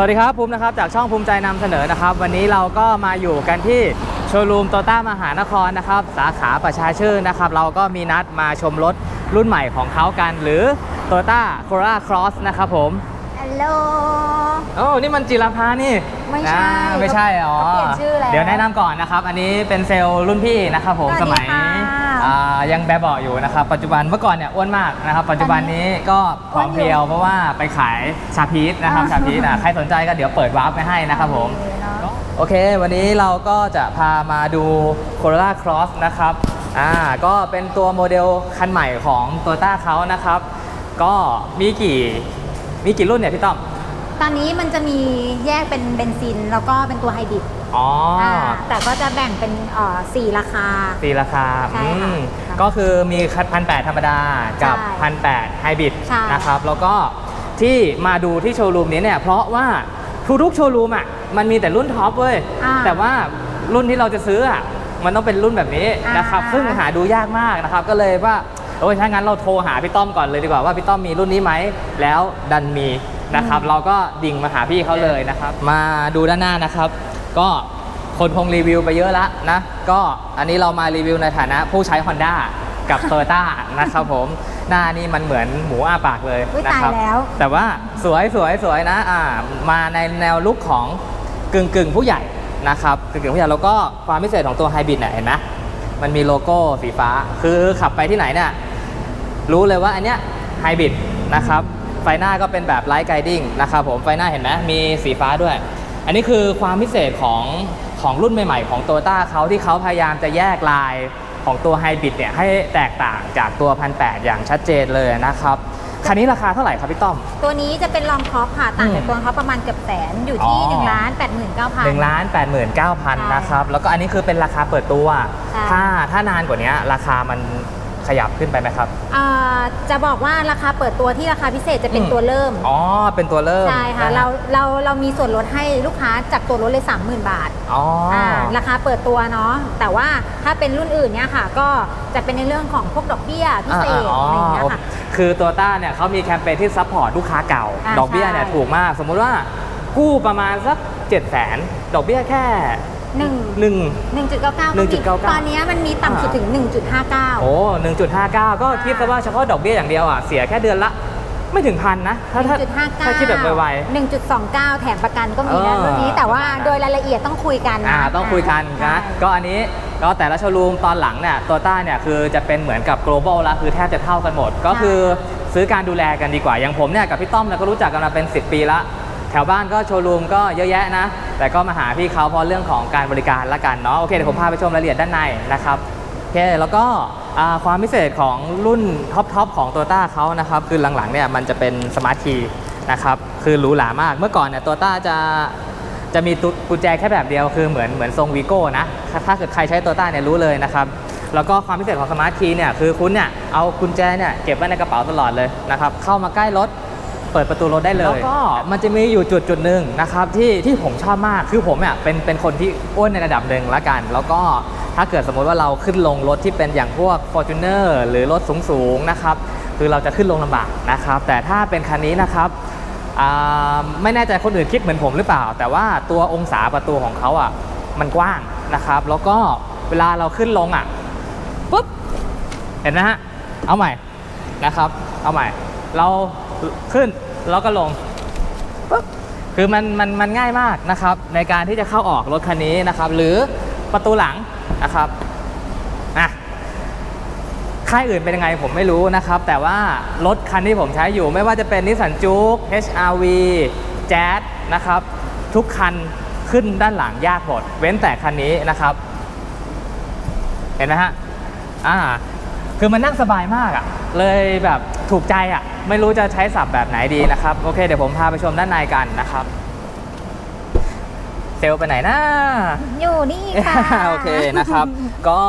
สวัสดีครับภูมินะครับจากช่องภูมิใจนำเสนอนะครับ วันนี้เราก็มาอยู่กันที่โชว์รูมโตต้ามหานครนะครับ สาขาประชาชื่นนะครับ เราก็มีนัดมาชมรถรุ่นใหม่ของเขากัน หรือ t o y o t a Corolla Cross นะครับผม โหล โอ้นี่มันจิรพานี่ไม่ใช่อ่าไม่ใช่อ๋อเขาเปลี่ยนชื่อแล้วเดี๋ยวแนะนำก่อนนะครับ อันนี้เป็นเซลล์รุ่นพี่นะครับผมสสวัสดีมัยค่ะอ่ายังแบบเบาะอยู่นะครับ ปัจจุบันเมื่อก่อนเนี่ยอ้วนมากนะครับ ปัจจุบันนี้ก็ผอมเพรียวเพราะว่าไปขายชาพีชนะครับอ่าชาพีชอะใครสนใจก็เดี๋ยวเปิดวาร์ปไปให้นะครับผม เนาะโอเค วันนี้เราก็จะพามาดู Corolla Cross นะครับ อ่า ก็เป็นตัวโมเดลคันใหม่ของ Toyota เขานะครับ ก็มีกี่ มีกี่รุ่นเนี่ยพี่ต้อม ตอนนี้มันจะมีแยกเป็นเบนซินแล้วก็เป็นตัวไฮบริดอ๋ออาแต่ก็จะแบ่งเป็นเอ่อสี่ราคา ตีราคาใช่ค่ะอืมค่ะก็คือมีคันพันแปดธรรมดา กับใช่พันแปดไฮบริดใช่ นะครับ แล้วก็ที่มาดูที่โชว์รูมนี้เนี่ย เพราะว่าทุกๆโชว์รูมอะ มันมีแต่รุ่นท็อปเว้ย อ่า แต่ว่ารุ่นที่เราจะซื้ออะ มันต้องเป็นรุ่นแบบนี้นะครับ อ่า ซึ่งหาดูยากมากนะครับ ก็เลยว่า โอ้ยถ้างั้นเราโทรหาพี่ต้อมก่อนเลยดีกว่าว่าพี่ต้อมมีรุ่นนี้ไหมแล้วดันมีนะครับเราก็ดิ่งมาหาพี่เขาเลยนะครับ มาดูด้านหน้านะครับ ก็คนคงรีวิวไปเยอะแล้วนะก็อันนี้เรามารีวิวในฐานะผู้ใช้ Honda กับ t o y o t a นะครับผม หน้านี่มันเหมือนหมูอ้าปากเลยอุ๊ยนะครับตายแล้ว แต่ว่าสวยสวยสวยนะอ่ามาในแนวลุคของกึ่งกึ่งผู้ใหญ่นะครับกึ่งกึ่งผู้ใหญ่แล้วก็ความพิเศษของตัวไฮบริดเนี่ยเห็นไหมมันมีโลโก้สีฟ้า คือขับไปที่ไหนเนี่ย รู้เลยว่าอันเนี้ยไฮบริดนะครับไฟหน้าก็เป็นแบบไลท์ไกดิ้งนะครับผมไฟหน้าเห็นไหมมีสีฟ้าด้วย อันนี้คือความพิเศษของของรุ่นใหม่ๆ ของโตโยต้าเขาที่เขาพยายามจะแยกลายของตัวไฮบริดเนี่ยให้แตกต่างจากตัวพันแอย่างชัดเจนเลยนะครับคันนี้ราคาเท่าไหร่ครับพี่ต้อม ตัวนี้จะเป็นลองท็อปค่ะต่างจากอืมตัวเขาประมาณเกือบแสนอยู่ที่อ๋อ1นึ่งล้านแปดหมื่นเก้าพัน1นึ่งล้านแปดหมื่นเก้าพันใช่นะครับ แล้วก็อันนี้คือเป็นราคาเปิดตัวใช่ถ้าถ้านานกว่านี้ราคามัน ขยับขึ้นไปไหมครับ อ่าจะบอกว่าราคาเปิดตัวที่ราคาพิเศษจะเป็นอืม ตัวเริ่ม อ๋อเป็นตัวเริ่มใช่ค่ะ นฮเราเราเรามีส่วนลดให้ลูกค้าจากตัวรถเลย 30,000 บาทอ๋อออ่าราคาเปิดตัวเนาะแต่ว่าถ้าเป็นรุ่นอื่นเนี่ยค่ะ ก็จะเป็นในเรื่องของพวกดอกเบี้ยพิเศษอ่าอะไรอย่างเงี้ยโอค่ะ คือตัวต้าเนี่ยเขามีแคมเปญที่ซัพพอร์ตลูกค้าเก่า อ่าดอกเบี้ยเนี่ยใช่ถูกมาก สมมุติว่ากู้ประมาณสัก 7 0 0 0 0 0 ดอกเบี้ยแค่ หนึ่งหนึ่ง หนึ่งจุดเก้าเก้า1.99 ตอนนี้มันมีต่ำสุดถึง1.59โอ้1.59ก็คิดซะว่าเฉพาะดอกเบี้ยอย่างเดียวอะ เสียแค่เดือนละไม่ถึงพันนะ ถ้าถ้าถ้าคิดแบบไว 1.29 แถมประกันก็มีนะเออรุ่นนี้แต่ว่าโดยรายละเอียดต้องคุยกันๆนะอ่าต้องคุยกันใช่นะ ก็อันนี้ก็แต่ละโชว์รูมตอนหลังเนี่ยตัวต้าเนี่ยคือจะเป็นเหมือนกับ global แล้วคือแทบจะเท่ากันหมด ก็คือซื้อการดูแลกันดีกว่าอย่างผมเนี่ยกับพี่ต้อมเนี่ยก็รู้จักกันมาเป็น 10 ปีละ แถวบ้านก็โชว์รูมก็เยอะแยะนะ แต่ก็มาหาพี่เขาเพราะเรื่องของการบริการละกันเนาะโอเคเดี๋ยวผมพาไปชมรายละเอียดด้านในนะครับโอเคแล้วก็ความพิเศษของรุ่นท็อปทอปของตัวต้าเขานะครับคือหลังๆเนี่ยมันจะเป็นสมาร์ทคีย์นะครับคือหรูหรามากเมื่อก่อนเนี่ยตัวต้าจะจะมีตุกุญแจแค่แบบเดียวคือเหมือนเหมือนทรงวีโก้นะถ้าเกิดใครใช้ตัวต้าเนี่ยรู้เลยนะครับแล้วก็ความพิเศษของสมาร์ทคีย์เนี่ยคือคุณเนี่ยเอากุญแจเนี่ยเก็บไว้ในกระเป๋าตลอดเลยนะครับเข้ามาใกล้รถ เปิดประตูรถได้เลย แล้วก็มันจะมีอยู่จุดจุดหนึ่งนะครับที่ที่ผมชอบมากคือผมเนี่ยเป็นเป็นคนที่อ้วนในระดับหนึ่งละกัน แล้วก็ถ้าเกิดสมมติว่าเราขึ้นลงรถที่เป็นอย่างพวก Fortuner หรือรถสูงๆนะครับคือเราจะขึ้นลงลำบากนะครับ แต่ถ้าเป็นคันนี้นะครับอ่าไม่แน่ใจคนอื่นคิดเหมือนผมหรือเปล่า แต่ว่าตัวองศาประตูของเขาอะมันกว้างนะครับ แล้วก็เวลาเราขึ้นลงอะปุ๊บเห็นไหมฮะเอาใหม่นะครับ เอาใหม่เรา ขึ้นแล้วก็ลงปุ๊บคือมันมันมันง่ายมากนะครับ ในการที่จะเข้าออกรถคันนี้นะครับ หรือประตูหลังนะครับอะค่ายอื่นเป็นยังไงผมไม่รู้นะครับ แต่ว่ารถคันที่ผมใช้อยู่ไม่ว่าจะเป็นนิสสันจู๊ก HRV Jazz นะครับ ทุกคันขึ้นด้านหลังยากหมด เว้นแต่คันนี้นะครับ เห็นไหมฮะอ่าคือมันนั่งสบายมากอะ่ะ เลยแบบถูกใจอะ่ะ ไม่รู้จะใช้สับแบบไหนดีนะครับ โอเคเดี๋ยวผมพาไปชมด้านในกันนะครับ เซลลไปไหนนะอยู่นี่ค่ะ โอเคนะครับ ก็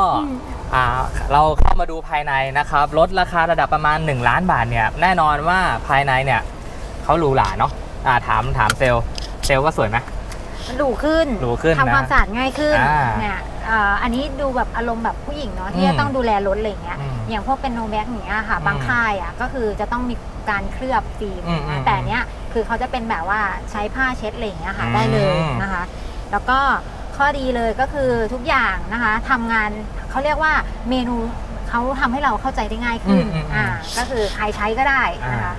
อ่าเราเข้ามาดูภายในนะครับรถราคาระดับประมาณ 1 ล้านบาทเนี่ยแน่นอนว่าภายในเนี่ยเขาหรูหราเนาะอ่าถามถามเซลลเซลลว่าสวยไหมหรูขึ้นหรูขึ้นนะทำความสะอาดง่ายขึ้นอ่าเนี่ย เอ่ออันนี้ดูแบบอารมณ์แบบผู้หญิงเนาะที่อืมจะต้องดูแลรถอะไรอย่างเงี้ยอืมอย่างพวกเป็นโนแบ็กอย่างเงี้ยค่ะอืมบางค่ายอะก็คือจะต้องมีการเคลือบฟิล์มอืมอืมนะแต่อันเนี้ยคือเขาจะเป็นแบบว่าใช้ผ้าเช็ดอะไรอย่างเงี้ยค่ะอืม ได้เลยนะคะ แล้วก็ข้อดีเลยก็คือทุกอย่างนะคะทำงานเขาเรียกว่าเมนูเขาทำให้เราเข้าใจได้ง่ายขึ้นอ่าก็คือใครใช้ก็ได้นะคะเนาะ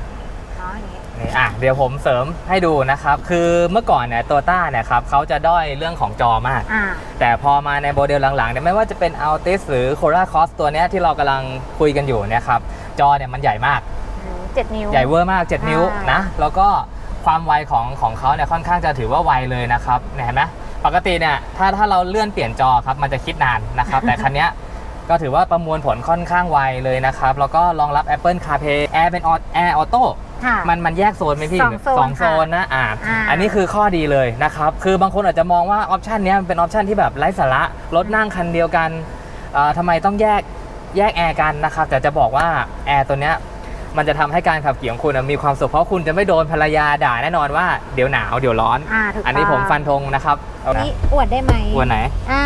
อย่างงี้นี่อะเดี๋ยวผมเสริมให้ดูนะครับ คือเมื่อก่อนเนี่ยโตต้าเนี่ยครับเขาจะด้อยเรื่องของจอมาก อ่า แต่พอมาในโมเดลหลังๆเนี่ยไม่ว่าจะเป็น Altis หรือ Cora Cross ตัวเนี้ยที่เรากำลังคุยกันอยู่เนี่ยครับจอเนี่ยมันใหญ่มาก เจ็ดนิ้ว ใหญ่เวอร์มาก 7 นิ้วใช่นะ แล้วก็ความไวของของเขาเนี่ยค่อนข้างจะถือว่าไวเลยนะครับเนี่ยเห็นไหมปกติเนี่ยถ้าถ้าเราเลื่อนเปลี่ยนจอครับมันจะคิดนานนะครับ แต่คันเนี้ยก็ถือว่าประมวลผลค่อนข้างไวเลยนะครับ แล้วก็รองรับ Apple CarPlay Air เป็น Air Auto ค่ะมันมันแยกโซนไหมพี่สองโซนสองโซนนะอ่าอ่าอันนี้คือข้อดีเลยนะครับคือบางคนอาจจะมองว่าออปชันนี้ยมันเป็นออปชันที่แบบไร้สาระรถนั่งคันเดียวกันเอ่อทำไมต้องแยกแยกแอร์กันนะครับแต่จะบอกว่าแอร์ตัวเนี้ยมันจะทำให้การขับขี่ของคุณน่ะมีความสุขเพราะคุณจะไม่โดนภรรยาด่าแน่นอนว่าเดี๋ยวหนาวเดี๋ยวร้อน อ่าถูกอันนี้ต้ผมฟันธงนะครับเอานะนี่อวดได้ไหมวันไหน อ่า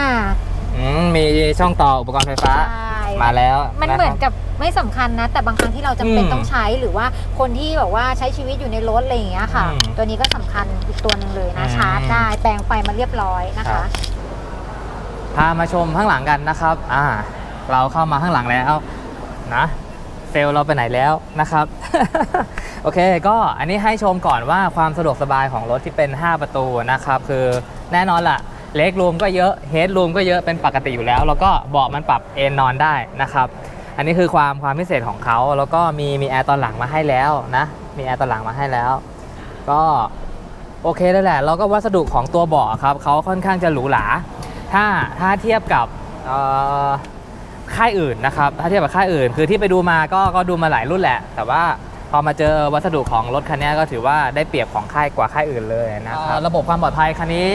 อืมมีช่องต่ออุปกรณ์ไฟฟ้า ใช่ มาแล้วมันนะครับเหมือนกับไม่สำคัญนะ แต่บางครั้งที่เราจำเป็นอืมต้องใช้หรือว่าคนที่แบบว่าใช้ชีวิตอยู่ในรถอะไรอย่างเงี้ยค่ะอืมตัวนี้ก็สำคัญอีกตัวหนึ่งเลยนะอืมชาร์จได้แปลงไฟมาเรียบร้อยนะครัคะบพามาชมข้างหลังกันนะครับอ่าเราเข้ามาข้างหลังแล้วนะเซลลเราไปไหนแล้วนะครับโอเค ก็อันนี้ให้ชมก่อนว่าความสะดวกสบายของรถที่เป็น 5 ประตูนะครับ คือแน่นอนล่ะ เล็กรูมก็เยอะเฮดรูมก็เยอะเป็นปกติอยู่แล้ว แล้วก็เบาะมันปรับเอนนอนได้นะครับ อันนี้คือความความพิเศษของเขาแล้วก็มีมีแอร์ตอนหลังมาให้แล้วนะ มีแอร์ตอนหลังมาให้แล้ว ก็โอเคเลยแหละแล้วก็วัสดุของตัวเบาะครับเขาค่อนข้างจะหรูหราถ้าถ้าเทียบกับค่ายอื่นนะครับ ถ้าเทียบกับค่ายอื่น คือที่ไปดูมาก็ก็ดูมาหลายรุ่นแหละ แต่ว่าพอมาเจอวัสดุของรถคันนี้ก็ถือว่าได้เปรียบของค่ายกว่าค่ายอื่นเลยนะครับระบบความปลอดภัยคันนี้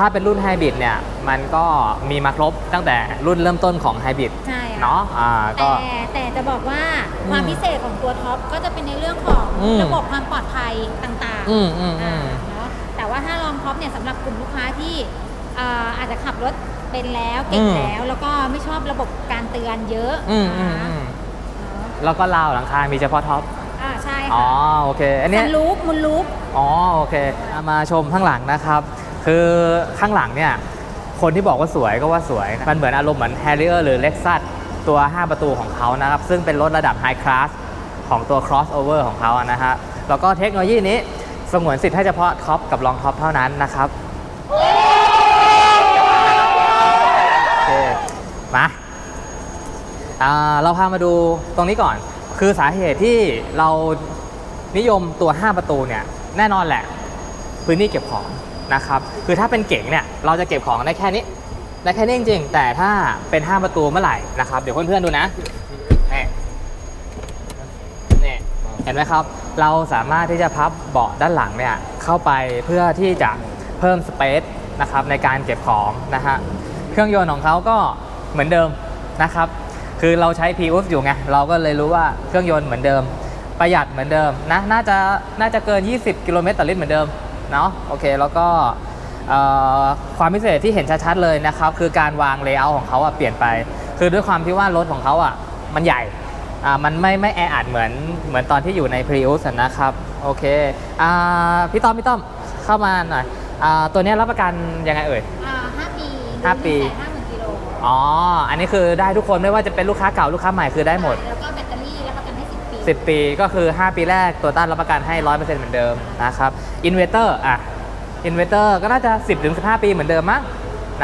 ถ้าเป็นรุ่นไฮบริดเนี่ย มันก็มีมาครบตั้งแต่รุ่นเริ่มต้นของไฮบริดใช่ค่ะเนาะอ่าก็ แต่แต่จะบอกว่าอืมความพิเศษของตัวท็อปก็จะเป็นในเรื่องของอืม ระบบความปลอดภัยต่างๆอืมอืมอืมอ่าเนาะแต่ว่าถ้าลองท็อปเนี่ยสำหรับกลุ่มลูกค้าที่อ่าอาจจะขับรถเป็นแล้วเก่งอืมแล้ว แล้วก็ไม่ชอบระบบการเตือนเยอะอืมอืมนะอืมเนาะแล้วก็ราวหลังคา มีเฉพาะท็อป อ่าใช่อ๋อ ค่ะโอเค อันเนี้ยซันลูปมุนลูป อ๋อโอเคเอามาชมข้างหลังนะครับ คือข้างหลังเนี่ยคนที่บอกว่าสวยก็ว่าสวยนะมันเหมือนอารมณ์เหมือน Harrier หรือ Lexus ตัว 5 ประตูของเขานะครับ ซึ่งเป็นรถระดับ High Class ของตัว Crossover ของเขาอะนะฮะแล้วก็เทคโนโลยีนี้สงวนสิทธิ์ให้เฉพาะท็อปกับรองท็อปเท่านั้นนะครับโอเคมาาเราพามาดูตรงนี้ก่อน คือสาเหตุที่เรานิยมตัว 5 ประตูเนี่ย แน่นอนแหละ พื้นที่เก็บของ นะครับคือถ้าเป็นเก๋งเนี่ยเราจะเก็บของได้แค่นี้ได้แค่นี้จริงๆ แต่ถ้าเป็น 5 ประตูเมื่อไหร่นะครับเดี๋ยวเพื่อนๆดูนะนี่นี่เห็นไหมครับ เราสามารถที่จะพับเบาะด้านหลังเนี่ยเข้าไปเพื่อที่จะเพิ่มสเปซนะครับในการเก็บของนะฮะเครื่องยนต์ของเขาก็เหมือนเดิมนะครับ คือเราใช้ p ีอุสอยู่ไงเราก็เลยรู้ว่าเครื่องยนต์เหมือนเดิม ประหยัดเหมือนเดิมนะน่าจะน่าจะเกิน 20 กิโลเมตรต่อลิตรเหมือนเดิม เนาะโอเคแล้วก็เอ่อความพิเศษที่เห็นชัดๆเลยนะครับคือการวางเลเยอร์ของเขาอะเปลี่ยนไป คือด้วยความที่ว่ารถของเขาอะมันใหญ่อ่ามันไม่ไม่แออัดเหมือนเหมือนตอนที่อยู่ใน Prius อะนะครับโอเคอ่าพี่ต้อมพี่ต้อมเข้ามาหน่อยอ่าตัวเนี้ยรับประกันยังไงเอ่ยอ่าห้าปีห้าปีห้าหมื่นกิโลอ๋อ อันนี้คือได้ทุกคนไม่ว่าจะเป็นลูกค้าเก่าลูกค้าใหม่คือได้หมด แล้วก็แบตเตอรี่แล้วประกันให้สิบปี 10 ปีก็คือ 5 ปีแรกตัวต้านรับประกันให้ 100%เหมือนเดิมนะครับ อินเวเตอร์อะอินเวเตอร์ก็น่าจะ 10-15 ปีเหมือนเดิมมั้ง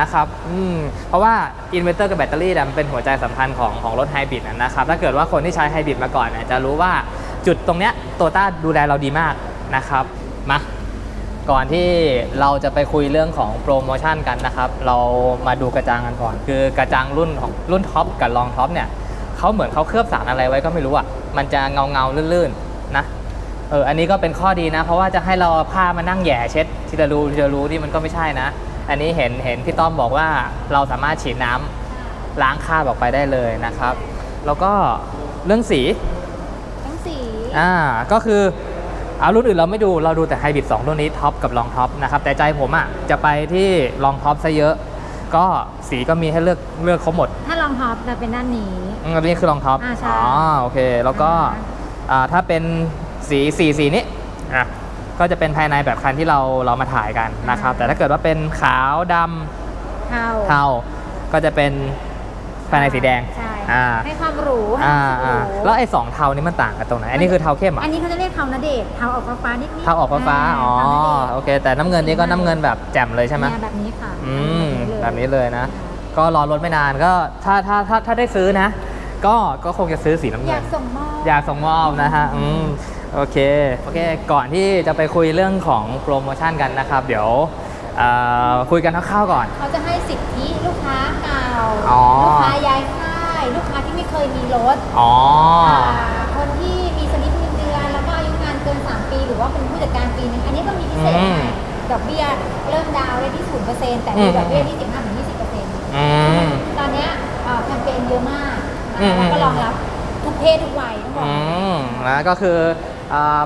นะครับอืมเพราะว่าอินเวเตอร์กับแบตเตอรี่เนี่ยมันเป็นหัวใจสำคัญของของรถไฮบริดนะครับ ถ้าเกิดว่าคนที่ใช้ไฮบริดมาก่อนเนี่ยจะรู้ว่าจุดตรงเนี้ยโตต้าดูแลเราดีมากนะครับ มา ก่อนที่เราจะไปคุยเรื่องของโปรโมชั่นกันนะครับ เรามาดูกระจังกันก่อน คือกระจังรุ่นของรุ่นท็อปกับรองท็อปเนี่ยเขาเหมือนเขาเคลือบสารอะไรไว้ก็ไม่รู้อะ มันจะเงาเงาลื่นๆนะ เอออันนี้ก็เป็นข้อดีนะ เพราะว่าจะให้เราเอาผ้ามานั่งแหย่เช็ดทีละรูทีละรูนี่มันก็ไม่ใช่นะ อันนี้เห็นเห็นพี่ต้อมบอกว่าเราสามารถฉีดน้ำล้างคราบออกไปได้เลยนะครับ แล้วก็เรื่องสีทั้งสีอ่าก็คือเอารุ่นอื่นเราไม่ดูเราดูแต่ไฮบริด2รุ่นนี้ท็อปกับรองท็อปนะครับแต่ใจผมอะจะไปที่รองท็อปซะเยอะ ก็สีก็มีให้เลือกเลือกครบหมด ถ้าลองท็อปจะเป็นด้านนี้อืมอันนี้คือรองท็อปอ่าใช่อ๋อโอเค แล้วก็อ่าอ่าถ้าเป็น สีสีสีนี้อะก็จะเป็นภายในแบบคันที่เราเรามาถ่ายกันนะครับ แต่ถ้าเกิดว่าเป็นขาวดำเทาเทาก็จะเป็นภายในสีแดงใช่อ่าให้ความหรูอ่าให้อ่าความหรูแล้วไอ้สองเทานี่มันต่างกันตรงไหนอันนี้คือเทาเข้มเหรอะ อันนี้เขาจะเรียกเทานาเดชน์เทาออกฟ้าๆนิดๆเทาออกฟ้าๆอ๋อ เทาณเดชน์ โอเค แต่น้ำเงินนี่ก็น้ำเงินแบบแจ่มเลยใช่ไหม เนี่ยแบบนี้ค่ะอืมเลยแบบนี้เลยนะ ก็รอรถไม่นานก็ถ้าถ้าถ้าถ้าได้ซื้อนะ ก็ก็คงจะซื้อสีน้ำอเงิยานกส่งมอบอยากส่งมอบนะฮะ อืม โอเค โอเค ก่อนที่จะไปคุยเรื่องของโปรโมชั่นกันนะครับ เดี๋ยวเอ่อคุยกันคร่าวๆก่อน เขาจะให้สิทธิลูกค้าเก่า อ๋อ ลูกค้าย้ายค่าย ลูกค้าที่ไม่เคยมีรถอ๋อาคนที่มีสลิปเงินเดือน แล้วก็อายุงานเกิน 3 ปี หรือว่าเป็นผู้จัดการปีนึงอันนี้ก็มีพิเศษอืมให้ดอกเบี้ยเริ่มดาวน์ได้ที่ 0%แต่อืมีมดอกเบี้ยที่15-20%อืมตอนเนี้ยเอ่อแคมเปญเยอะมากนะอืมคะแล้วก็รองรับทุกเพศทุกวัยทั้งหมด อืมนะก็คืออ่า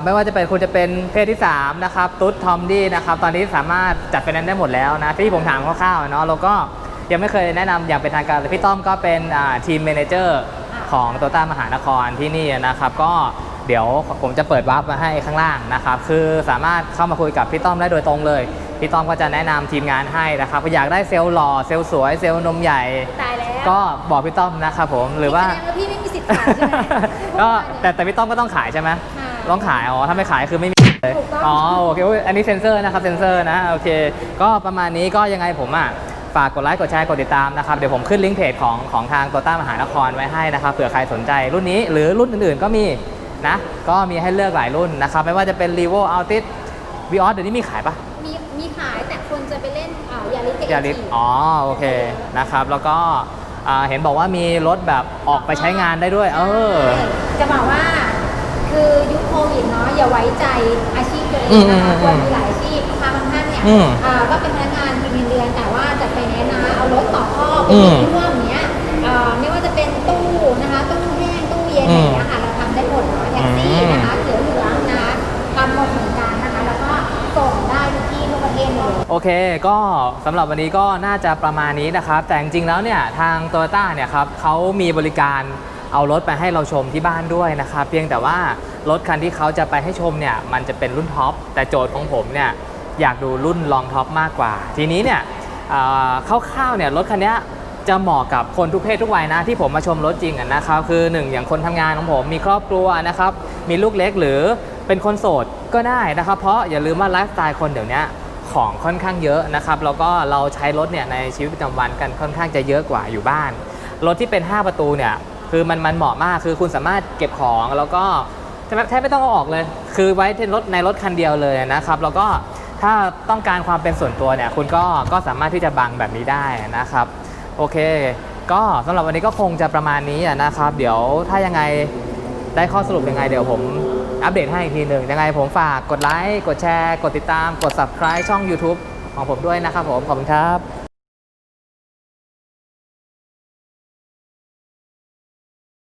ไม่ว่าจะเป็นคุณจะเป็นเพศที่ 3 นะครับ ตุ๊ดทอมดี้นะครับ ตอนนี้สามารถจัดไฟแนนซ์ได้หมดแล้วนะ ที่ผมถามคร่าวๆเนาะแล้วก็ยังไม่เคยแนะนำอย่างเป็นทางการเลยพี่ต้อมก็เป็นทีมเมนเจอร์ของโตต้ามหานครที่นี่นะครับ ก็เดี๋ยวผมจะเปิดวาร์ปมาให้ข้างล่างนะครับ คือสามารถเข้ามาคุยกับพี่ต้อมได้โดยตรงเลย พี่ต้อมก็จะแนะนำทีมงานให้นะครับอยากได้เซลล์หล่อเซลล์สวยเซลล์นมใหญ่ตายแล้วก็บอกพี่ต้อมนะครับผมหรือว่าแสดงว่าพี่ไม่มีสิทธิ์ขายใช่ไหมก็แต่แต่พี่ต้อมก็ต้องขายใช่ไหมค่ะ ต้องขาย อ๋อ ถ้าไม่ขายคือไม่มีเลยถูกต้องอ๋อ โอเคอุ๊ยอันนี้เซ็นเซอร์นะครับ เซ็นเซอร์นะ โอเค ก็ประมาณนี้ก็ยังไงผมอะ ฝากกดไลค์ กดแชร์ กดติดตามนะครับ เดี๋ยวผมขึ้นลิงก์เพจของของทางโตต้ามหานครไว้ให้นะครับ เผื่อใครสนใจรุ่นนี้ หรือรุ่นอื่นๆ ก็มีนะ ก็มีให้เลือกหลายรุ่นนะครับ ไม่ว่าจะเป็น r e v o Altis v ีออสเดี๋ยวนี้มีขายปะมีมีขายแต่คนจะไปเล่นอ่ายาริสกับยาริส AG อ๋อ โอเค นะครับ แล้วก็อ่าเห็นบอกว่ามีรถแบบออกไปใช้งานได้ด้วย เออ จะบอกว่า คือยุคโควิดเนาะอย่าไว้ใจอาชีพตัวเออืงมนะคะอืมควรมีหลายอาชีพลูกค้าบางท่านเนี่ยอืมอ่าก็เป็นพนักงานมีเงินเดือน แต่ว่าจะไปแนะนำเอารถต่อข้อไปอืมร่วมเนี้ยอ่าไม่ว่าจะเป็นตู้นะคะตู้แห้งตู้เย็นอะไรอย่างเงี้ยค่ะเราทำได้หมดเนาะแท็กซี่นะคะเขียวเหลืองนะทำหมดเหมือนกันนะคะ แล้วก็ส่งได้ทุกที่ทั่วประเทศเลย โอเค ก็สำหรับวันนี้ก็น่าจะประมาณนี้นะครับ แต่จริงๆแล้วเนี่ยทาง t o y ต้าเนี่ยครับเขามีบริการ เอารถไปให้เราชมที่บ้านด้วยนะครับเพียงแต่ว่ารถคันที่เขาจะไปให้ชมเนี่ยมันจะเป็นรุ่นท็อปแต่โจทย์ของผมเนี่ยอยากดูรุ่นลองท็อปมากกว่า ทีนี้เนี่ยคร่าวๆเนี่ยรถคันนี้จะเหมาะกับคนทุกเพศทุกวัยนะที่ผมมาชมรถจริงนะครับคือหนึ่งอย่างคนทำงานของผมมีครอบครัวนะครับมีลูกเล็กหรือเป็นคนโสดก็ได้นะครับ เพราะอย่าลืมว่าไลฟ์สไตล์คนเดี๋ยวนี้ของค่อนข้างเยอะนะครับแล้วก็เราใช้รถเนี่ยในชีวิตประจำวันกันค่อนข้างจะเยอะกว่าอยู่บ้าน รถที่เป็น 5 ประตูเนี่ย คือมันมันเหมาะมากคือคุณสามารถเก็บของแล้วก็แทบแทบไม่ต้องเอาออกเลย คือไว้ในรถในรถคันเดียวเลยนะครับ แล้วก็ถ้าต้องการความเป็นส่วนตัวเนี่ย คุณก็ก็สามารถที่จะบังแบบนี้ได้นะครับ โอเค ก็สำหรับวันนี้ก็คงจะประมาณนี้นะครับ เดี๋ยวถ้ายังไงได้ข้อสรุปยังไง เดี๋ยวผมอัปเดตให้อีกทีหนึ่งยังไงผมฝากกดไลค์กดแชร์ กดติดตาม กด subscribe ช่อง YouTube ของผมด้วยนะครับผม ขอบคุณครับ